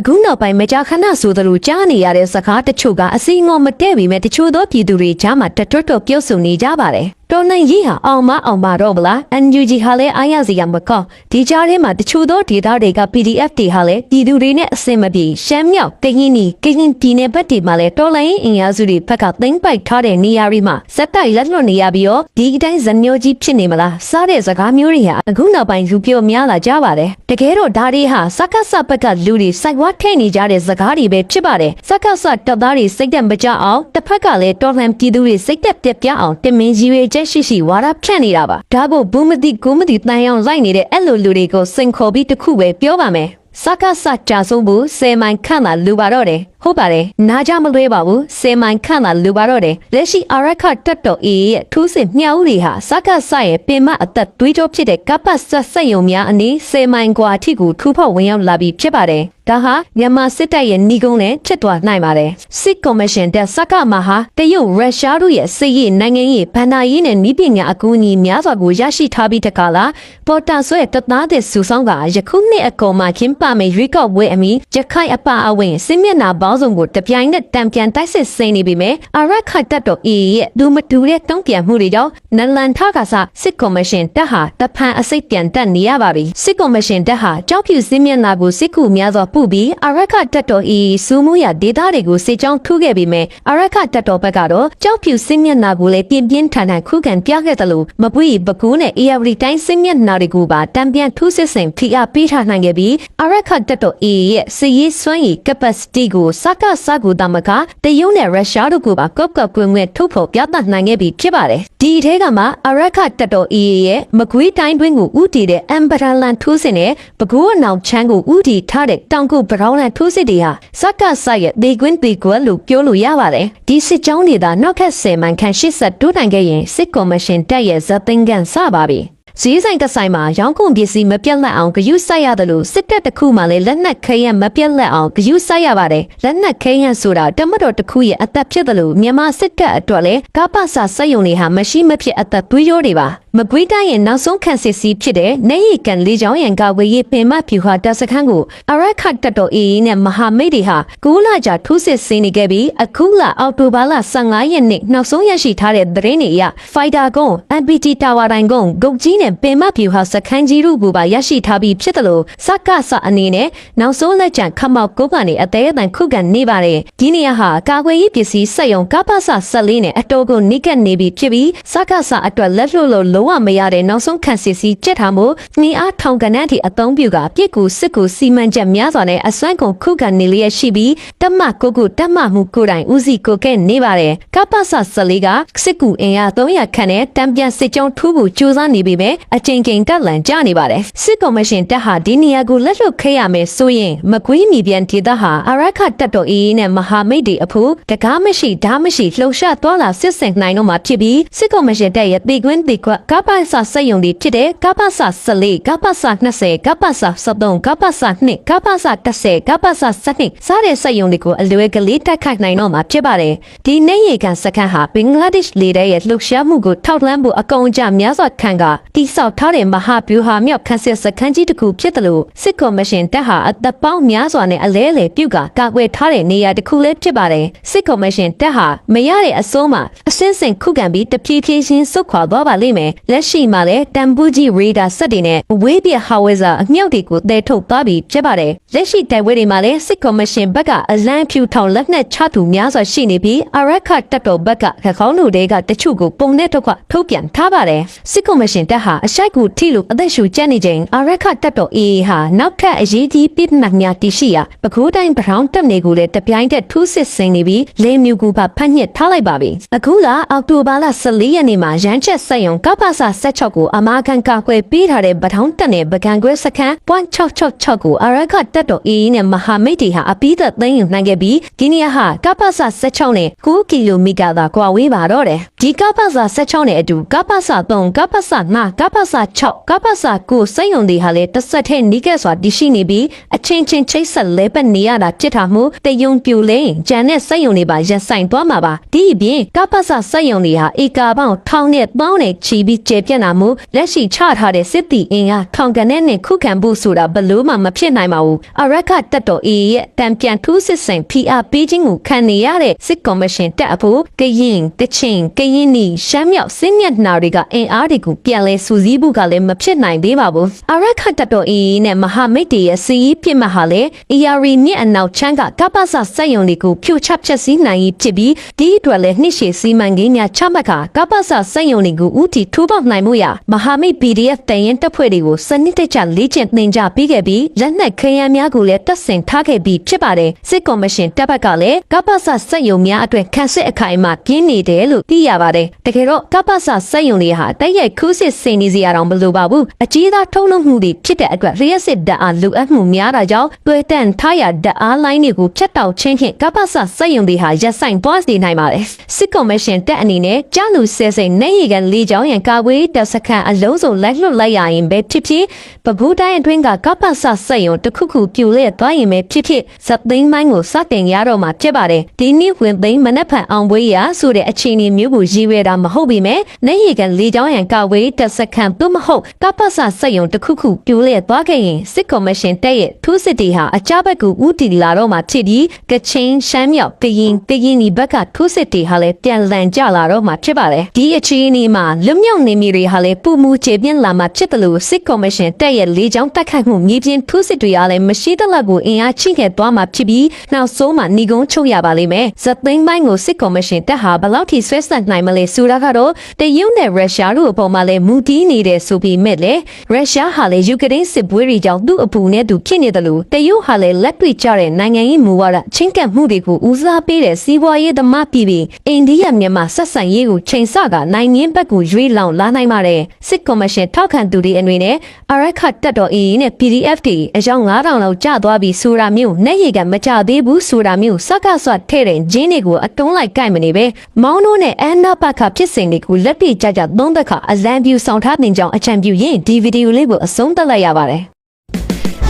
အခုနောက်ပိုင်းမကြာခဏဆိုသလိုကြားနေရတဲ့စကားတချို့ကအစီငေါမတဲ့ပေမဲ့တချို့သောပြည်သူတွေကြားမှာတတွတ်တော့ပြောဆိုနေကြပါတယ် တော်နိုင်ကြီးဟာအောင်မအောင်ပါတော့ဗလား NUG ဟာလည်းအားရစရာမကောဒီကြားထဲမှာတချို့သောဒေတာတွေက PDF တွေဟာလည်းပြည်သူတွေနဲ့အဆင်မပြေရှမ်းမြောက်ကရင်နီကရင်ပြည်နယ်ဘက်တွေမှာလည်းတော်လိုင်းအင်အားစုတွေဘက်ကသိမ့်ပိုက်ထားတဲ့နေရာတွေမှာစက်တိုက်လက်လွတ်နေရပြီးတော့ဒီအတိုင်းဇညိုကြီးဖြစ်နေမလားစားတဲ့စကားမျိုးတွေဟာအခုနောက်ပိုင်းလူပြောများလာကြပါတယ်တကယ်တော့ဒါတွေဟာစက္ကစဘက်ကလူတွေစိုက်ဝါထဲနေကြတဲ့စကားတွေပဲဖြစ်ပါတယ်စက္ကစတပ်သားတွေစိတ်သက်မကြအောင်တစ်ဖက်ကလည်းတော်လှန်ပြည်သူတွေစိတ်သက်ပြက်ပြအောင်တင်မင်းကြီးတွေချက်ရှိရှိဝါဒဖြန့်နေတာပါဒါကိုဘူးမသိကိုမသိတန်ရောင်လိုက်နေတဲ့အဲ့လိုလူတွေကိုစင်ခေါ်ပြီးတခုပဲပြောပါမယ်စကားစကြဆုံးဘူးစေမိုင်ခန့်တာလူပါတော့တယ်ဟုတ်ပါတယ်နားကြမလွဲပါဘူးစေမိုင်ခန့်တာလူပါတော့တယ်လက်ရှိအရခတက်တော်အေးရဲ့ထူးစစ်မြောက်တွေဟာစကားစရဲ့ပင်မအသက်သွေးကြောဖြစ်တဲ့ကပ္ပစဆက်ယုံများအနေစေမိုင်ကွာအထိကိုထူဖောက်ဝင်ရောက်လာပြီးဖြစ်ပါတယ် ဒါဟာမြန်မာစစ်တပ်ရဲ့ညီကုန်းနဲ့ဖြစ်သွားနိုင်ပါတယ်စစ်ကော်မရှင်တက်စကမဟာတရုတ်ရုရှားတို့ရဲ့စစ်ရေးနိုင်ငံရေးဗန္ဒာရေးနဲ့ဤပညာအကူအညီများစွာကိုရရှိထားပြီးတကလားပေါ်တာဆွဲတသားတဲ့စူဆောင်းကယခုနှစ်အကောင်မှာခင်းပါမယ်ရွေးကောက်ပွဲအမိရခိုင်အပါအဝင်စစ်မျက်နှာပေါင်းစုံကိုတပြိုင်နက်တံပြန်တိုက်စစ်စိန်နေပြီမယ်အရက်ခတ်တက်တော်အေရဲ့ဒူမတူတဲ့တုံ့ပြန်မှုတွေကြောင့်နလန်ထကစားစစ်ကော်မရှင်တက်ဟာတဖန်အစိတ်ပြန်တက်နေရပါပြီစစ်ကော်မရှင်တက်ဟာကြောက်ဖြူစစ်မျက်နှာကိုစစ်ကူများစွာပုပြီးအရက်ခတ်တက်တော်အေစူးမှုရဒေတာတွေကိုစစ်ကြောင်းထုခဲ့ပြီးမယ်အရက်ခတ်တက်တော်ဘက်ကတော့ကြောက်ဖြူစစ်မျက်နှာကိုလည်းပြင်းပြင်းထန်ထန်ခုခံပြခဲ့တယ်လို့မပွေပကူးနဲ့ ARD တိုင်းစစ်မျက်နှာတွေကိုပါတံပြန်ထုစစ်စိန်ဖိအားပေးထားနိုင်ခဲ့ပြီးအရက်ခတ်တက်တော်အေရဲ့စစ်ရေးစွမ်းရည် capacity ကိုစကစကူတမကတရုတ်နဲ့ရုရှားတို့ကပါကော့ကော့ကွင်းကွင်းထုတ်ဖော်ပြသနိုင်ခဲ့ပြီဖြစ်ပါတယ်ဒီအထဲကမှအရက်ခတ်တက်တော်အေရဲ့မကွေးတိုင်းတွင်းကိုဥတီတဲ့အမ်ဘရာလန်ထိုးစင်နဲ့ပကူးအနောင်ချမ်းကိုဥတီထားတဲ့တောင်ကုဘရောင်းလန်ထိုးစစ်တွေဟာစကစရဲ့ဒေကွင်းဒေကွက်လို့ပြောလို့ရပါတယ်ဒီစစ်ကြောင်းတွေသာနောက်ထပ်10မိုင်ခန့်80တိုးနိုင်ခဲ့ရင်စစ်ကော်မရှင်တက်ရဲ့ဇက်သိန်းကန်စပါပြီဈေးဆိုင်တစ်ဆိုင်မှာရောင်းကုန်ပစ္စည်းမပြတ်လက်အောင်ဂယုစိုက်ရတယ်လို့စစ်တပ်တစ်ခုမှလည်းလက်နက်ခဲယံမပြတ်လက်အောင်ဂယုစိုက်ရပါတယ်လက်နက်ခဲယံဆိုတာတမတော်တစ်ခုရဲ့အသက်ဖြစ်တယ်လို့မြန်မာစစ်တပ်အတွက်လည်းကပ္ပစာစက်ယုံတွေဟာမရှိမဖြစ်အသက်သွေးရိုးတွေပါမကွေးတိုင်းရဲ့နောက်ဆုံးခံစစ်စီးဖြစ်တဲ့နေရီကန်လေးချောင်းရန်ကာဝေးရေးပင်မဖြူဟာတပ်စခန်းကိုအရက်ခတ်တက်တော်အေးနဲ့မဟာမိတ်တွေဟာကူလာကြထူးစစ်ဆင်းနေခဲ့ပြီးအခုလအောက်တိုဘာလ15ရက်နေ့နောက်ဆုံးရရှိထားတဲ့သတင်းတွေအရဖိုက်တာကုန်း MPT တာဝါတိုင်းကုန်းဂုတ်ကြီးနဲ့ပင်မဖြူဟာစခန်းကြီးတို့ကိုပါရရှိထားပြီးဖြစ်တယ်လို့စကစအနေနဲ့နောက်ဆုံးလက်ကျန်ခမောက်ကုန်းကနေအသေးအတန်ခုခံနေပါတယ်ဒီနေရာဟာကာကွယ်ရေးပစ္စည်းစက်ရုံကပ္ပစဆက်လေးနဲ့အတော်ကိုနိကက်နေပြီဖြစ်ပြီးစကစအတွက်လက်လွတ်လို့လုံးဝမရတဲ့နောက်ဆုံးခံစစ်စီကြက်ထားမှုနေအားထောင်ကနန်းထိအသုံးပြုကပြစ်ကူစစ်ကူစီမံချက်များစွာနဲ့အစွမ်းကုန်ခုခံနေလျက်ရှိပြီးတမကိုကုတမမှုကိုယ်တိုင်ဦးစီးကိုကဲနေပါတယ်ကပ္ပစဆက်လေးကစစ်ကူအင်အား300ခန့်နဲ့တံပြန်စစ်ကြောင်းထူးဖို့ကြိုးစားနေပြီပဲအချိန်ကိန်တက်လန်ကြနေပါတယ်စစ်ကော်မရှင်တက်ဟာဒီနေရာကိုလက်လွတ်ခဲ့ရမယ်ဆိုရင်မကွေးမီပြန်ဒေသဟာအရက်ခတက်တော်အေးနဲ့မဟာမိတ်တွေအဖို့တကားမရှိဓားမရှိလှုံရှာသွားလာစစ်ဆင်နိုင်တော့မှာဖြစ်ပြီးစစ်ကော်မရှင်တက်ရဲ့တေကွင်းတေကွက်ကပ္ပစစက်ယုံတွေဖြစ်တဲ့ကပ္ပစ14ကပ္ပစ20ကပ္ပစ73ကပ္ပစ2ကပ္ပစ10ကပ္ပစ12စတဲ့စက်ယုံတွေကိုအလွယ်ကလေးတိုက်ခိုက်နိုင်တော့မှာဖြစ်ပါတယ်ဒီနေရီကန်စခန်းဟာဘင်္ဂလားဒေ့ရှ်လေတဲ့ရဲ့လှုပ်ရှားမှုကိုထောက်လှမ်းဖို့အကောင်အကျများစွာခံကတိဆောက်ထားတဲ့မဟာဗျူဟာမြောက်ခန်းစစ်စခန်းကြီးတစ်ခုဖြစ်တယ်လို့စစ်ကော်မရှင်တပ်ဟာအသက်ပေါင်းများစွာနဲ့အလဲအလဲပြုတ်ကကာကွယ်ထားတဲ့နေရာတစ်ခုလည်းဖြစ်ပါတယ်စစ်ကော်မရှင်တပ်ဟာမရတဲ့အစိုးမှာအစင်းစင်ခုခံပြီးတပြေးပြေးချင်းစုတ်ခွာသွားပါလိမ့်မယ်လက်ရှိမှာလည်းတမ်ပူကြီးရေဒါစက်တွေနဲ့ဝေးပြဟာဝဲဇာအမြောက်တွေကိုတဲထုတ်သွားပြီးဖြစ်ပါတယ်လက်ရှိတိုက်ပွဲတွေမှာလည်းစစ်ကော်မရှင်ဘက်ကအလန့်ဖြူထောင်လက်နက်ချသူများစွာရှိနေပြီးအရက်ခတပ်တော်ဘက်ကခကောင်းလူတွေကတချို့ကိုပုံနဲ့တော့ထုတ်ပြန်ထားပါတယ်စစ်ကော်မရှင်တပ်ဟာအရှိုက်ကိုထိလို့အသက်ရှူကျက်နေချိန်အရက်ခတပ်တော်အေးဟာနောက်ထပ်အရေးကြီးပြစ်နှက်များတရှိရာပကူးတိုင်းဘရောင်းတပ်နေကိုလည်းတပြိုင်တည်းထူးစစ်ဆင်နေပြီးလေမြူကူပါဖတ်ညစ်ထားလိုက်ပါပြီအခုလအောက်တိုဘာလ14ရက်နေ့မှာရန်ချက်ဆက်ယုံကပ္ပစာ16ကိုအမာခံကာကွယ်ပေးထားတဲ့ဗထောင်းတက်နဲ့ဗကန်ခွဲစခန်း .666 ကိုအရက်ခတက်တော်အေးနဲ့မဟာမိတ်တွေဟာအပိသက်သိမ်းယူနိုင်ခဲ့ပြီးဒီနေရာဟာကပ္ပစာ16နဲ့9ကီလိုမီတာသာကွာဝေးပါတော့တယ်ဒီကပ္ပစာ16နဲ့အတူကပ္ပစာ3ကပ္ပစာ5ကပ္ပစာ6ကပ္ပစာ9စက်ယုံတွေဟာလည်းတစ်ဆက်ထဲနီးကဲစွာတည်ရှိနေပြီးအချင်းချင်းချိတ်ဆက်လဲပတ်နေရတာဖြစ်တာမှုတယုံပြူလဲဂျန်နဲ့စက်ယုံတွေပါရက်ဆိုင်သွားမှာပါဒီအပြင်ကပ္ပစာစက်ယုံတွေဟာဧကာပေါင်းထောင်နဲ့ပေါင်းနဲ့ချီပြီးကျေပြန့်လာမှုလက်ရှိချထားတဲ့စစ်တီအင်အားထောင်ကန်တဲ့နဲ့ခုခံဖို့ဆိုတာဘလို့မှမဖြစ်နိုင်ပါဘူးအရက်ခတက်တော် AA ရဲ့တံပြန်ထူးစစ်ဆိုင် PR ပေးခြင်းကိုခံနေရတဲ့စစ်ကော်မရှင်တက်အဖို့ကရင်တချင်းကရင်နီရှမ်းမြောက်စစ်မျက်နှာတွေကအင်အားတွေကိုပြန်လဲစူးစီးဖို့ကလည်းမဖြစ်နိုင်သေးပါဘူးအရက်ခတက်တော် AA နဲ့မဟာမိတ်တွေရဲ့စီးပြစ်မှတ်ဟာလေ ERI မြစ်အနောက်ချမ်းကကပ္ပစစက်ယုံတွေကိုဖြိုချဖျက်ဆီးနိုင်ဖြစ်ပြီးဒီအတွက်လည်းနှစ်ရှည်စီမံကိန်းများချမှတ်ခါကပ္ပစစက်ယုံတွေကိုဥတီထိုးပေါက်နိုင်မှုရမဟာမိတ် PDF တန်ရင်တပ်ဖွဲ့တွေကိုစနစ်တကျလေ့ကျင့်သင်ကြားပေးခဲ့ပြီးလက်နက်ခဲယမ်းများကိုလည်းတပ်ဆင်ထားခဲ့ပြီးဖြစ်ပါတယ်စစ်ကော်မရှင်တပ်ဘက်ကလည်းကပ္ပစစက်ယုံများအတွက်ခန့်စစ်အခိုင်အမာပြင်းနေတယ်လို့သိရပါတယ်တကယ်တော့ကပ္ပစစက်ယုံတွေဟာတိုက်ရိုက်ခူးစစ်စင်နေစီရအောင်မလိုပါဘူးအကြီးသားထုတ်လုပ်မှုတွေဖြစ်တဲ့အတွက်ရရက်စစ်တပ်အားလိုအပ်မှုများတာကြောင့်တွေ့တန်ထားရတပ်အားလိုင်းတွေကိုဖြတ်တောက်ချင်းဖြင့်ကပ္ပစစက်ယုံတွေဟာရက်ဆိုင်သွားစေနိုင်ပါတယ်စစ်ကော်မရှင်တပ်အနေနဲ့ကြားလူဆဲစိန်နေရီကန်လေးချောင်းရန်ကာဝေးတပ်စခန်းအလုံးစုံလိုက်လွတ်လိုက်ရရင်ပဲဖြစ်ဖြစ်ပပူးတိုင်းအတွင်းကကပ္ပစစက်ယုံတစ်ခုခုပြိုလဲသွားရင်ပဲဖြစ်ဖြစ်ဇက်သိန်းမိုင်းကိုစတင်ရတော့မှာဖြစ်ပါတယ်ဒီနေ့ဝင်သိန်းမနက်ဖြန်အောင်ပွဲရဆိုတဲ့အခြေအနေမျိုးကိုရည်ရွယ်တာမဟုတ်ပေမဲ့နေရီကန်လေးချောင်းရန်ကာဝေးတပ်စခန်းသို့မဟုတ်ကပ္ပစစက်ယုံတစ်ခုခုပြိုလဲသွားခဲ့ရင်စစ်ကော်မရှင်တပ်ရဲ့ထူးစစ်တီဟာအကြဘက်ကိုဥတီလာတော့မှာဖြစ်ပြီးကချင်းရှမ်းမြောက်ကရင်ကရင်ဒီဘက်ကထူးစစ်တီဟာလည်းပြန်လန်ကြလာတော့မှာဖြစ်ပါတယ်ဒီအခြေအနေမှာလွတ်မြောက်နေမီတွေဟာလည်းပူမူချေပြင်းလာမှာဖြစ်တယ်လို့စစ်ကော်မရှင်တပ်ရဲ့လေးချောင်းတက်ခတ်မှုမြေပြင်ထူးစစ်တွေအားလည်းမရှိသလောက်ကိုအင်အားချိခဲ့သွားမှာဖြစ်ပြီးနောက်ဆုံးမှာဏီကုန်းချုပ်ရပါလိမ့်မယ်ဇက်သိန်းပိုင်းကိုစစ်ကော်မရှင်တပ်ဟာဘယ်လောက်ထိဆွဲဆက်နိုင်မလဲဆိုတာကတော့တရုတ်နဲ့ရုရှားတို့အပေါ်မှာလည်းမူတည်နေတယ်ဆိုပြီးမဲ့လေရုရှားဟာလည်းယူကရိန်းစစ်ပွဲတွေကြောင့်သူ့အပူနဲ့သူဖြစ်နေတယ်လို့တရုတ်ဟာလည်းလက်တွေ့ကျတဲ့နိုင်ငံရေးမူဝါဒချင်းကပ်မှုတွေကိုဦးစားပေးတဲ့စီးပွားရေးသမားပြည်ပြီးအိန္ဒိယမြန်မာဆက်ဆံရေးကိုချိန်ဆကနိုင်ငင်းဘက်ကိုရွေးလောင်လာနိုင်ပါတယ်စစ်ကော်မရှင်ထောက်ခံသူတွေအနေနဲ့အရက်ခတ်တက်တော် AA နဲ့ PDF တွေအယောက်9000လောက်ကျသွားပြီးဆိုတာမျိုးနဲ့ရေကမကြသေးဘူးဆိုတာမျိုးစကားဆွတ်ထဲ့တဲ့ဂျင်းတွေကိုအတုံးလိုက်ကြိုက်မနေပဲမောင်းတို့နဲ့အန်နာဘတ်ခဖြစ်စဉ်တွေကိုလက်ပြကြကြသုံးသက်ခအလံပြူဆောင်ထားတဲ့ကြောင်အချံပြူရင်ဒီဗီဒီယိုလေးကိုအဆုံးသတ်လိုက်ရပါတယ်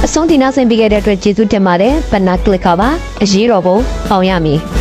အဆုံးဒီနောက်ဆင်ပေးခဲ့တဲ့အတွက်ကျေးဇူးတင်ပါတယ်ဘနာကလစ်ကပါအရေးတော်ပုံအောင်ရမည်